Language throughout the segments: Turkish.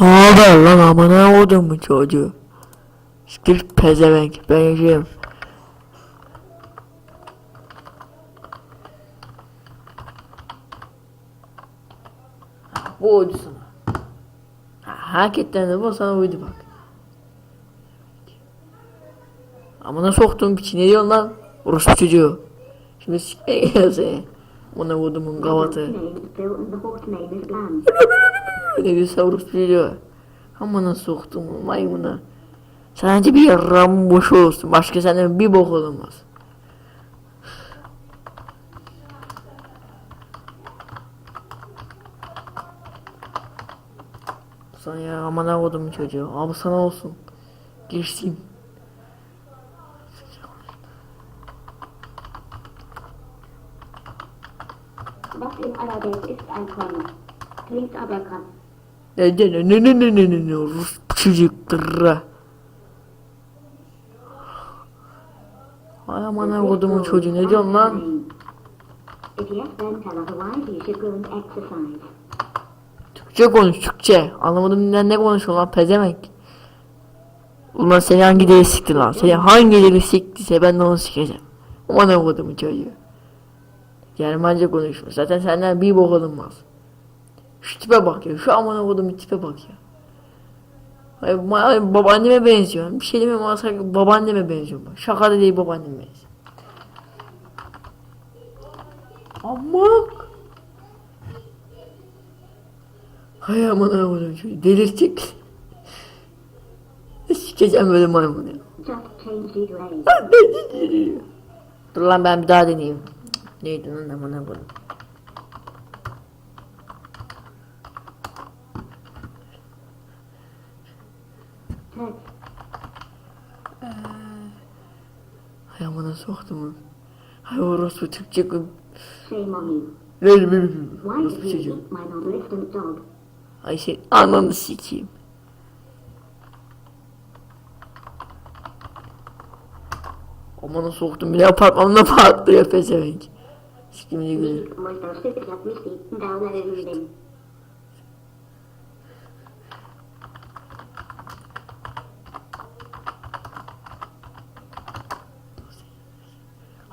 Ne haber lan amına oldun mu çocuğu? Siktir pezevenk ben yaşayayım. Bu oydu sana. Ha, Hakikaten de bu sana uydu bak. Amına soktum piçi ne diyorsun lan? Orospu çocuğu. Şimdi sikmeye geliyor seni. Ona vurdumun kavatı öyle bir savrup duruyor. Amına soktum maymuna. Sen bir yarram boş olsun. Başka senden bir bok olmaz. Sana ya aman avudum çocuğu. Abi sana olsun. Geçsin. Was im allerdings ist ein Korn, klingt aber krass. E, gene ne ne ne ne ne ne Rus çocuklara. Ay aman kodumun çocuğu ne diyorsun lan? Türkçe konuş Türkçe. Anlamadım ne ne konuşuyor lan pezemek. Ulan seni hangi deli sikti lan? Seni hangi deli siktiyse ben de onu sikeceğim. Aman kodumun çocuğu. Germanca konuşmuş. Zaten senden bir bok alınmaz. Şu tipe bak ya. Şu aman avudumun tipe bak ya. Ay, babaanneme benziyor. Bir şey demiyorum ama sanki babaanneme benziyor. Şaka da değil babaanneme benziyor. Amok. Hay aman aman çocuğu delirtecek. Sikeceğim böyle maymunu. Dur lan ben bir daha deneyeyim. Neydi lan aman aman. Test. Hay amına soktum. Hay orospu kum. Shame on you. Ver ver. Why did you eat my non-existent dog? Ay şey ananı sikeyim. Amına soktum bile apartmanımda patlıyor pezevenk. Sikimini güzel.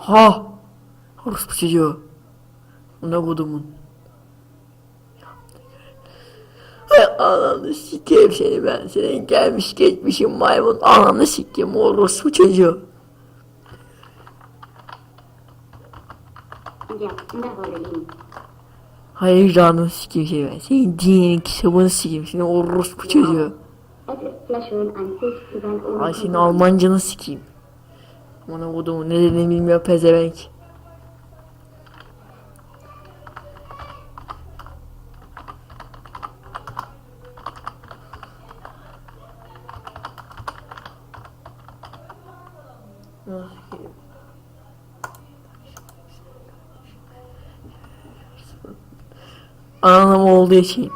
Ha! Orospu çocuğu. Ne kodumun. Hay ananı sikeyim seni ben. Senin gelmiş geçmişin maymun. Ananı sikeyim orospu çocuğu. Hayır canını sikeyim seni ben. Senin dininin kitabını sikeyim. Senin orospu çocuğu. Ay senin. Almancanı sikeyim. Bana kodumun ne dediğini bilmiyor pezevenk. Anam olduğu için.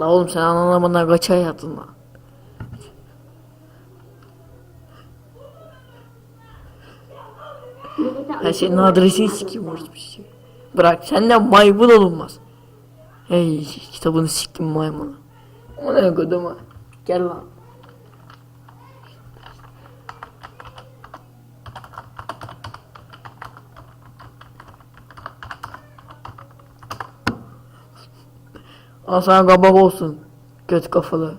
La oğlum sen anlamadan kaç ay yattın lan? Her şeyin adresini sikeyim orası bir şey. Bırak senden maymun olunmaz. Hey kitabını siktim maymunu. O ne koduma. Gel lan. Al sana kabak olsun. Göt kafalı.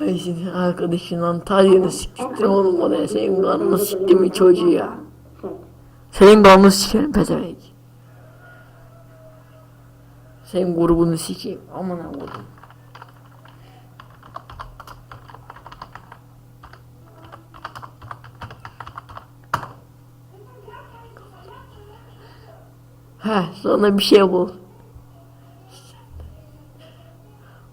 Ay senin arkadaşın Antalya'da siktir olmadı ya. Senin kanını sikti mi çocuğu ya. Senin kanını sikerim pezevenk. Senin grubunu sikeyim. Aman Allah'ım. He sonra bir şey bul.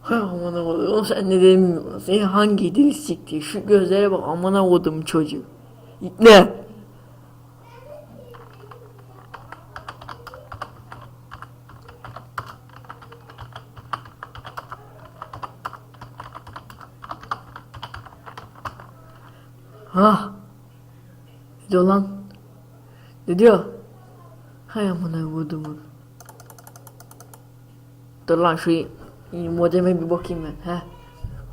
Ha aman Allah'ım sen ne demiyorsun? Seni hangi dili sikti? Şu gözlere bak aman Allah'ım çocuğu. Ne? Ha. Ne diyor lan? Ne diyor? Hay amına kodumun. Dur lan şu modeme bir bakayım ben. He.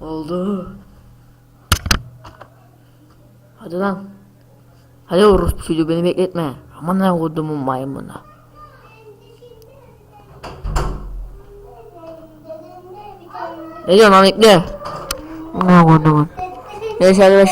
Oldu. Hadi lan. Hadi orospu çocuğu beni bekletme. Aman ne kodumun maymuna. Ne diyorsun lan bekle. Ne kodumun. Neyse hadi